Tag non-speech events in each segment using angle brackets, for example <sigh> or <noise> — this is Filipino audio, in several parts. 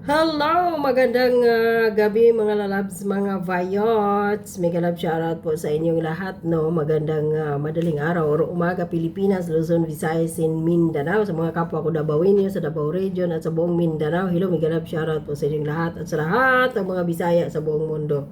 Hello! Magandang ah, gabi mga lalabs, mga vayots. Mega love shoutout po sa inyong lahat. No? Magandang ah, madaling araw or umaga Pilipinas, Luzon, Visayas, and Mindanao. Sa mga kapwa ko Dabawinyo, sa Davao Region at sa buong Mindanao. Hello, mega love shoutout po sa inyong lahat at sa lahat ng mga Bisaya sa buong mundo.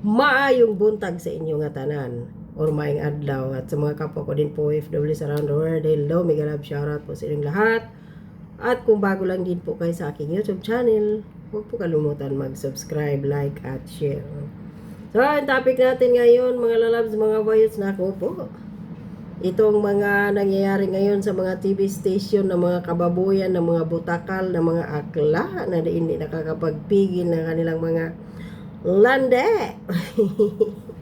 Maayong buntag sa inyong tanan or maayong adlaw at sa mga kapwa ko din po OFWs around the world. Hello, mega love shoutout po sa inyong lahat. At kung bago lang din po kayo sa aking YouTube channel, huwag po kalimutan mag-subscribe, like, at share. So, ang topic natin ngayon, mga lalabs, mga boys, na ako po. Itong mga nangyayari ngayon sa mga TV station ng mga kababuyan, ng mga butakal, ng mga akla na hindi nakakapagpigil ng kanilang mga lande. <laughs>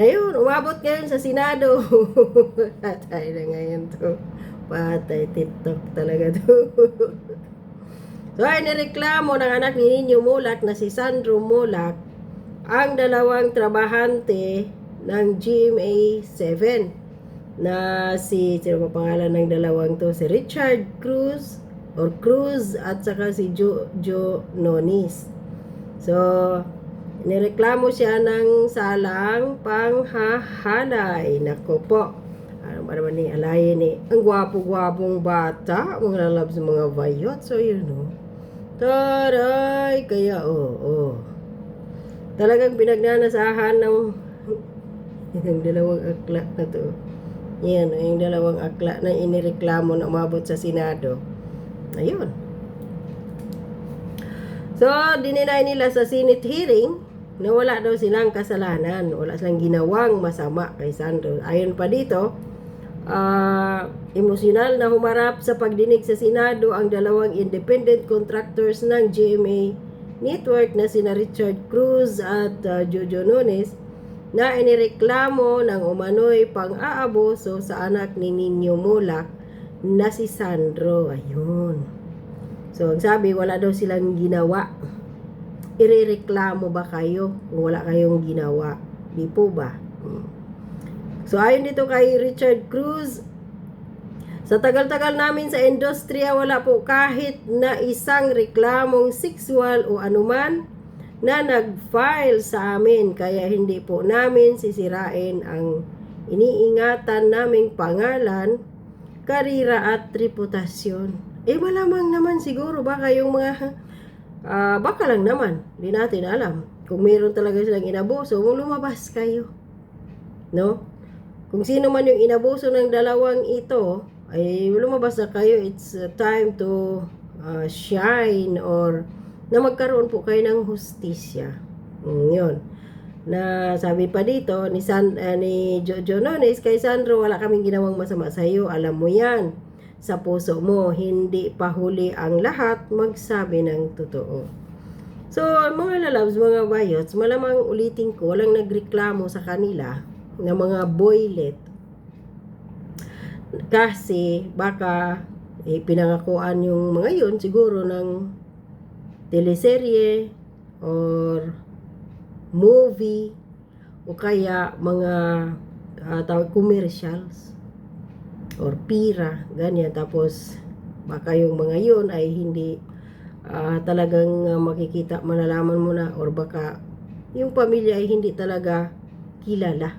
Ngayon, umabot ngayon sa Senado. <laughs> Patay na ngayon to. Patay TikTok talaga to. <laughs> so, ay nireklamo ng anak ni Ninyo Mulak na si Sandro Mulak ang dalawang trabahante ng GMA 7 na si, sino ba pangalan ng dalawang to? Si Richard Cruz or Cruz at saka si Jo, jo Nonis. So, nireklamo siya ng salang panghahalay. Nako po. Ano ba naman ni alayin ni ang gwapo-gwapong bata, mga lalabs mga vayot. So, yun o. Taray! Kaya, oh, oh. Talagang pinagnanasahan ng <laughs> yung dalawang akla na to. Yan, yung dalawang akla na inireklamo na umabot sa Senado. Ayun. So, dininay nila sa Senate hearing na wala daw silang kasalanan. Wala silang ginawang masama kay Sandro. Ayon pa dito, ah, emosyonal na humarap sa pagdinig sa Senado ang dalawang independent contractors ng GMA Network na sina Richard Cruz at ah, Jojo Nunes na inireklamo ng umano'y pang-aabuso sa anak ni Ninyo Mulak na si Sandro. Ayun. So, ang sabi, wala daw silang ginawa. Irereklamo ba kayo kung wala kayong ginawa? Di po ba? Hmm. So, ayon dito kay Richard Cruz, sa tagal-tagal namin sa industriya, wala po kahit na isang reklamong sexual o anuman na nag-file sa amin. Kaya hindi po namin sisirain ang iniingatan naming pangalan, karira at reputasyon. Eh malamang naman siguro baka yung mga ah, baka lang naman, hindi natin alam. Kung meron talaga silang inabuso, lumabas kayo. No? Kung sino man yung inabuso ng dalawang ito, ay lumabas na kayo, it's uh, time to uh, shine or na magkaroon po kayo ng hustisya. Mm, yun. Na sabi pa dito ni San uh, ni Jojo Nones kay Sandro wala kaming ginawang masama sa iyo, alam mo 'yan. Sa puso mo, hindi pa huli ang lahat magsabi ng totoo. So, mga lalabs, mga bayots, malamang ulitin ko, walang nagreklamo sa kanila na mga boylet kasi baka eh, pinangakuan yung mga yun siguro ng teleserye or movie o kaya mga uh, tawag commercials or pira ganyan. Tapos baka yung mga yun ay hindi ah, talagang ah, makikita malalaman mo na or baka yung pamilya ay hindi talaga kilala.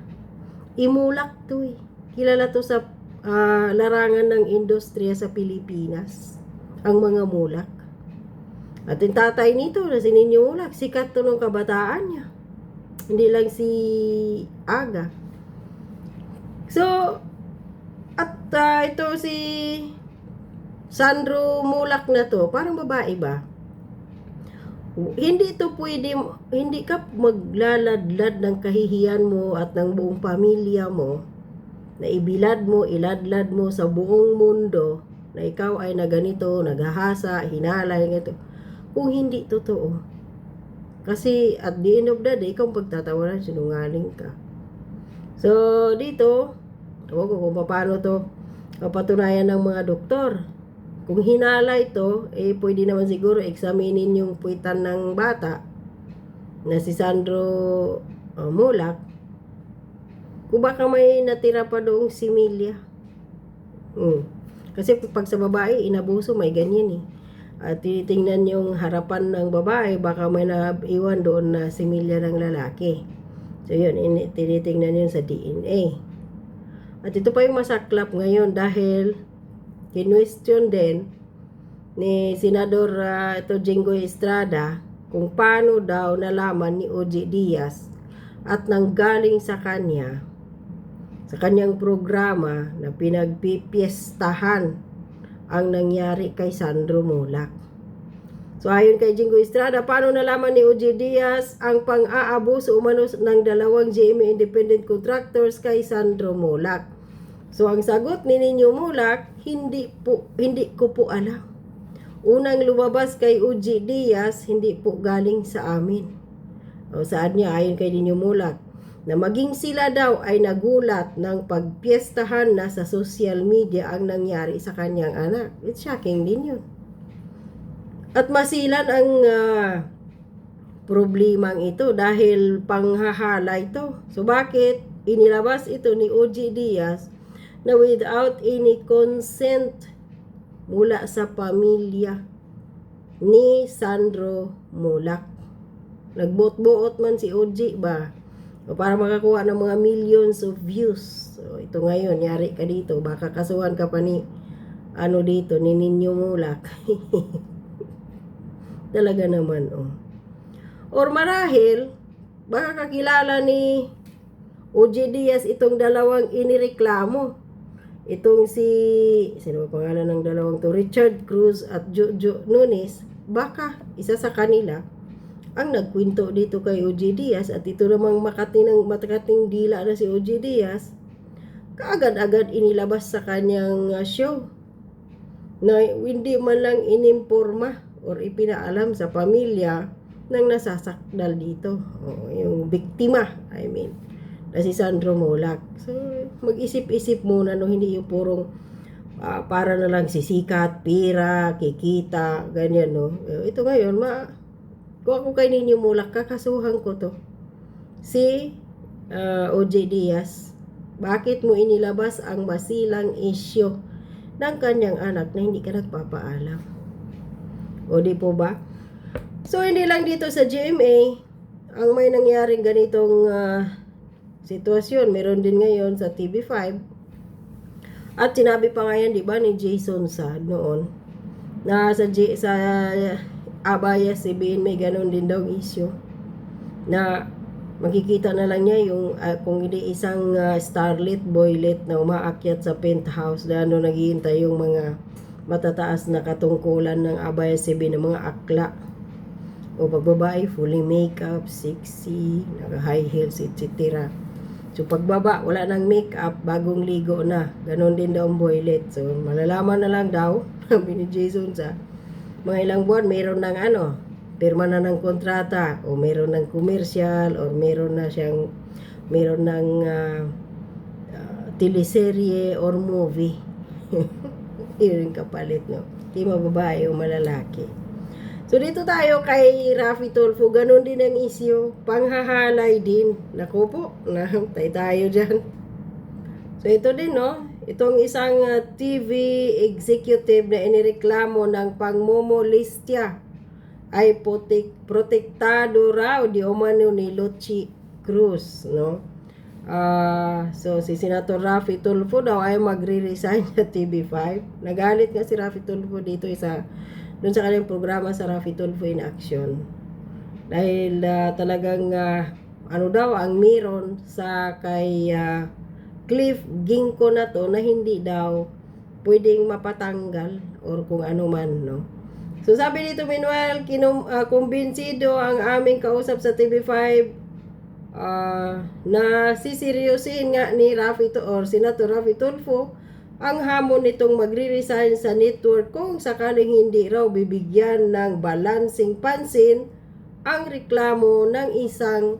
Imulak to eh. Kilala to sa ah, larangan ng industriya sa Pilipinas ang mga mulak. At yung tatay nito na si Mulak sikat to nung kabataan niya. Hindi lang si Aga. So at ah, ito si Sandro Mulak na to parang babae ba hindi to pwede hindi ka maglaladlad ng kahihiyan mo at ng buong pamilya mo na ibilad mo, iladlad mo sa buong mundo na ikaw ay na ganito, naghahasa, hinalay, ganito. Kung hindi totoo. Kasi at the end of the day, ikaw pagtatawanan, sinungaling ka. So, dito, ewan ko kung paano to kapatunayan ng mga doktor. Kung hinala ito, eh pwede naman siguro examinin yung puwitan ng bata na si Sandro uh, Mulak kung baka may natira pa doong similya. Hmm. Kasi pag sa babae, inabuso, may ganyan eh. at tinitingnan yung harapan ng babae, baka may naiwan doon na similya ng lalaki. So yun, ini- tinitingnan yun sa DNA. At ito pa yung masaklap ngayon dahil kinwestiyon din ni Senador ah, ito Jinggoy Estrada kung paano daw nalaman ni OJ Diaz at nanggaling sa kanya sa kanyang programa na pinagpipiestahan ang nangyari kay Sandro Mulak. So ayon kay Jingo Estrada, paano nalaman ni OJ Diaz ang pang-aabuso umano ng dalawang GMA independent contractors kay Sandro Mulak? So ang sagot ni Ninyo Mulak, hindi po hindi ko po alam. Unang lumabas kay OJ Diaz, hindi po galing sa amin. O saan niya ayon kay Ninyo Mulak? na maging sila daw ay nagulat ng pagpiestahan na sa social media ang nangyari sa kanyang anak. It's shocking din yun. At masilan ang ah, problemang ito dahil panghahala ito. So bakit inilabas ito ni OG Diaz na without any consent mula sa pamilya ni Sandro Mulak. Nagbuot-buot man si OG ba? O para makakuha ng mga millions of views. So, ito ngayon, yari ka dito. Baka kasuhan ka pa ni, ano dito, ni Ninyo Mulak. <laughs> Talaga naman, oh. Or marahil, baka kakilala ni OJ Diaz itong dalawang inireklamo. Itong si, sino ba pangalan ng dalawang to? Richard Cruz at Jojo Nunes. Baka isa sa kanila ang nagkwento dito kay OJ Diaz at ito namang makatinang matakating dila na si OJ Diaz kaagad-agad inilabas sa kanyang uh, show na hindi man lang inimporma or ipinaalam sa pamilya ng nasasakdal dito o yung biktima I mean na si Sandro Molak so mag-isip-isip muna no hindi yung purong ah, para na lang sisikat, pira, kikita, ganyan no. Eh, Ito ngayon, ma kung ako kay ninyo mulak, kakasuhan ko to. Si ah, OJ Diaz, bakit mo inilabas ang masilang isyo ng kanyang anak na hindi ka nagpapaalam? O di po ba? So, hindi lang dito sa GMA, ang may nangyaring ganitong ah, sitwasyon. Meron din ngayon sa TV5. At sinabi pa nga yan, di ba, ni Jason Sad noon, na sa, J- sa Abaya CBN may ganun din daw issue na makikita na lang niya yung ah, kung hindi isang ah, starlet boylet na umaakyat sa penthouse na ano naghihintay yung mga matataas na katungkulan ng Abaya CBN ng mga akla o pag babae fully makeup, sexy, naka high heels, etc. So pagbaba, wala nang makeup, bagong ligo na. Ganon din daw ang boylet. So malalaman na lang daw, <laughs> sabi ni Jason sa mga ilang buwan, mayroon ng ano, pirma na ng kontrata, o mayroon ng commercial, o mayroon na siyang, mayroon ng ah, ah, teleserye or movie. <laughs> Yung kapalit, no? Di mababae o malalaki. So dito tayo kay Rafi Tulfo, ganun din ang isyo, panghahalay din. Naku po, nahamtay tayo dyan. So ito din no, itong isang uh, TV executive na inireklamo ng pangmomolestya ay protek protektado raw di umano ni Luchi Cruz, no? Ah, so si Senator Rafi Tulfo daw ay magre-resign sa TV5. Nagalit nga si Rafi Tulfo dito isa doon sa kanyang programa sa Rafi Tulfo in Action. Dahil ah, talagang ah, ano daw ang meron sa kay ah, Cliff Ginko na to na hindi daw pwedeng mapatanggal or kung ano man, no? So sabi dito meanwhile, kinum, ah, kumbinsido ang aming kausap sa TV5 ah, na siseryosin nga ni Rafi to or Senator Rafi Tulfo ang hamon nitong magre-resign sa network kung sakaling hindi raw bibigyan ng balancing pansin ang reklamo ng isang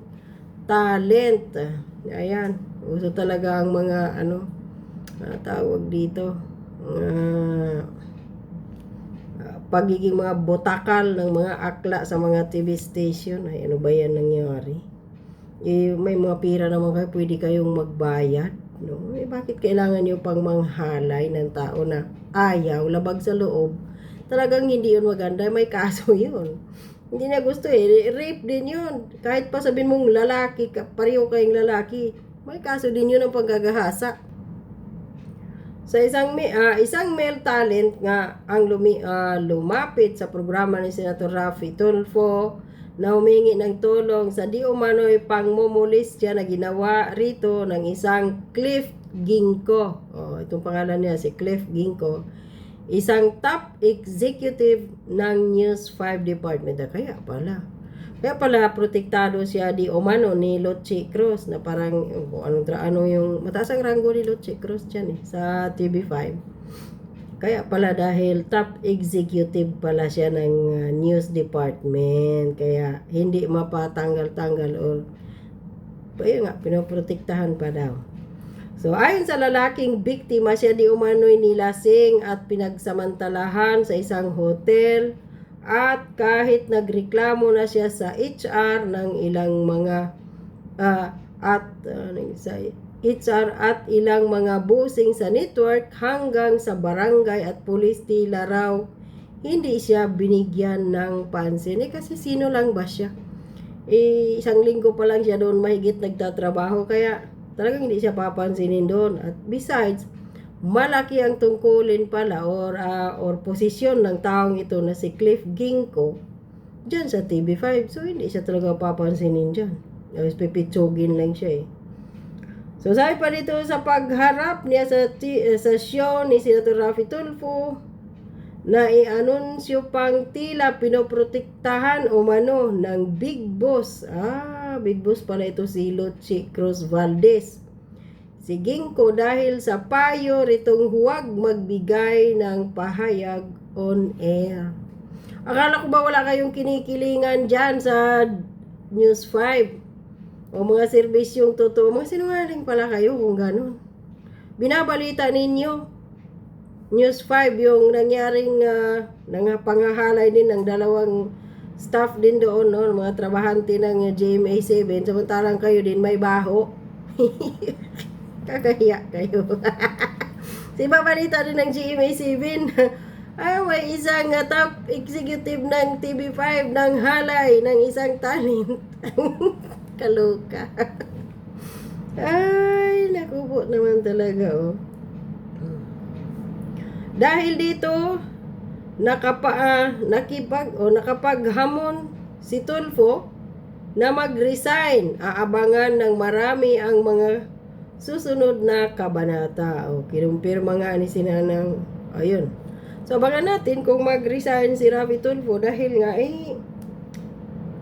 talent. Ayan, uso talaga ang mga ano, ah, tawag dito, ah, pagiging mga botakal ng mga akla sa mga TV station. Ay, ano ba yan nangyari? Eh, may mga pira naman kayo, pwede kayong magbayad. No? Eh, bakit kailangan nyo pang manghalay ng tao na ayaw, labag sa loob, talagang hindi yun maganda, may kaso <laughs> yun. Hindi niya gusto eh. Rape din yun. Kahit pa sabihin mong lalaki, pareho kayong lalaki, may kaso din yun ng paggagahasa. Sa isang ah, isang male talent nga ang lumi, ah, lumapit sa programa ni Senator Rafi Tulfo na humingi ng tulong sa di umano'y pangmumulis siya na ginawa rito ng isang Cliff Ginko. Oh, itong pangalan niya si Cliff Ginko. Isang top executive ng News 5 Department. Kaya pala. Kaya pala protektado siya di umano ni Loche Cruz na parang kung anong tra ano yung mataas ang ranggo ni Loche Cruz dyan eh sa TV5. Kaya pala dahil top executive pala siya ng uh, news department. Kaya hindi mapatanggal-tanggal or ayun nga, pinoprotektahan pa daw. So, ayon sa lalaking biktima, siya di umano'y nilasing at pinagsamantalahan sa isang hotel at kahit nagreklamo na siya sa HR ng ilang mga ah, at ano sa HR at ilang mga busing sa network hanggang sa barangay at pulis tila raw hindi siya binigyan ng pansin. Eh kasi sino lang ba siya? Eh, isang linggo pa lang siya doon mahigit nagtatrabaho kaya talagang hindi siya papansinin doon. At besides, malaki ang tungkulin pala or ah, or posisyon ng taong ito na si Cliff Ginko dyan sa TV5. So, hindi siya talaga papansinin dyan. Tapos pipitsugin lang siya eh. So, sabi pa dito sa pagharap niya sa, eh, sa show ni Senator Rafi Tulfo, na i-anunsyo pang tila pinoprotektahan o mano ng Big Boss. Ah, Big Boss pala ito si Luchi Cruz Valdez. Si Ginko dahil sa payo ritong huwag magbigay ng pahayag on air. Akala ko ba wala kayong kinikilingan dyan sa News 5? O mga serbisyong totoo. Mga sinungaling pala kayo kung ganun. Binabalita ninyo. News 5 yung nangyaring uh, pangahalay din ng dalawang staff din doon, no? mga trabahante ng GMA7. Samantalang kayo din may baho. <laughs> Kakahiya kayo. <laughs> si babalita din ng GMA7. Ay, <laughs> may isang uh, top executive ng TV5 ng halay ng isang talent. Kaloka. <laughs> Ay, nakupo naman talaga, oh. Dahil dito, nakapa, ah, nakipag, o nakapaghamon si Tulfo na mag-resign. Aabangan ng marami ang mga susunod na kabanata. O, kinumpirma nga ni sinanang, ayun. So, abangan natin kung mag-resign si Rafi Tulfo dahil nga, eh,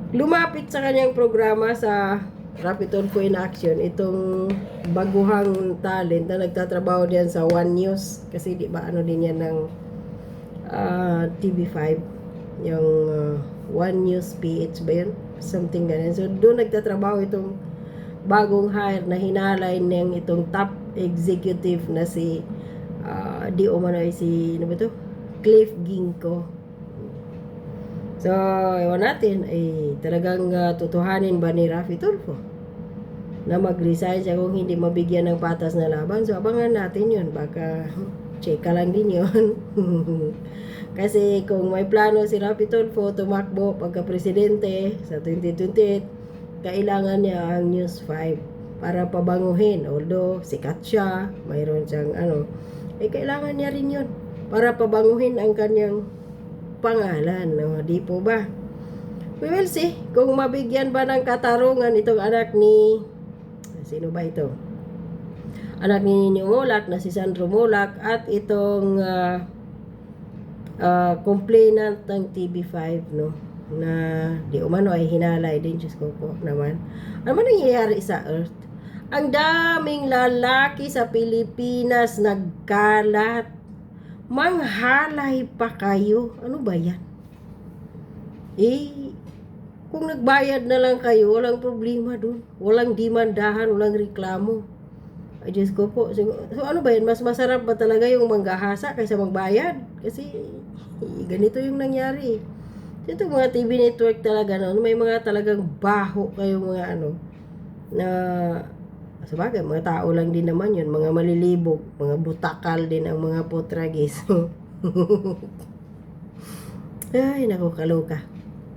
lumapit sa kanyang programa sa Rafi Tulfo in Action, itong baguhang talent na nagtatrabaho diyan sa One News. Kasi di ba ano din yan ng ah, TV5, yung ah, One News PH ba yun? Something ganun. So, doon nagtatrabaho itong bagong hire na hinalay ng itong top executive na si ah, di umano ay si ano ba to? Cliff Ginko. So, ewan natin, ay talagang uh, tutuhanin ba ni Rafi Tulfo na mag-resign siya kung hindi mabigyan ng patas na laban. So, abangan natin yun. Baka, <laughs> check ka lang din yun. <laughs> Kasi kung may plano si Rafi Tulfo tumakbo pagka-presidente sa 2028, kailangan niya ang News 5 para pabanguhin. Although, sikat siya, mayroon siyang ano, eh kailangan niya rin yun para pabanguhin ang kanyang pangalan. No? Di po ba? We will see kung mabigyan ba ng katarungan itong anak ni sino ba ito? Anak ni Nino Molak na si Sandro Molak at itong uh, uh, complainant ng TV5 no na di umano ay hinalay din Diyos ko po naman. Ano man nangyayari sa Earth? Ang daming lalaki sa Pilipinas nagkalat manghalay pa kayo. Ano ba yan? Eh, kung nagbayad na lang kayo, walang problema dun. Walang dimandahan, walang reklamo. Ay, Diyos ko po. So, ano ba yan? Mas masarap ba talaga yung manggahasa kaysa magbayad? Kasi, eh, ganito yung nangyari. Ito mga TV network talaga, no? may mga talagang baho kayo mga ano, na sa bagay, mga tao lang din naman yun, mga malilibog, mga butakal din ang mga potragis. <laughs> Ay, naku, kaloka.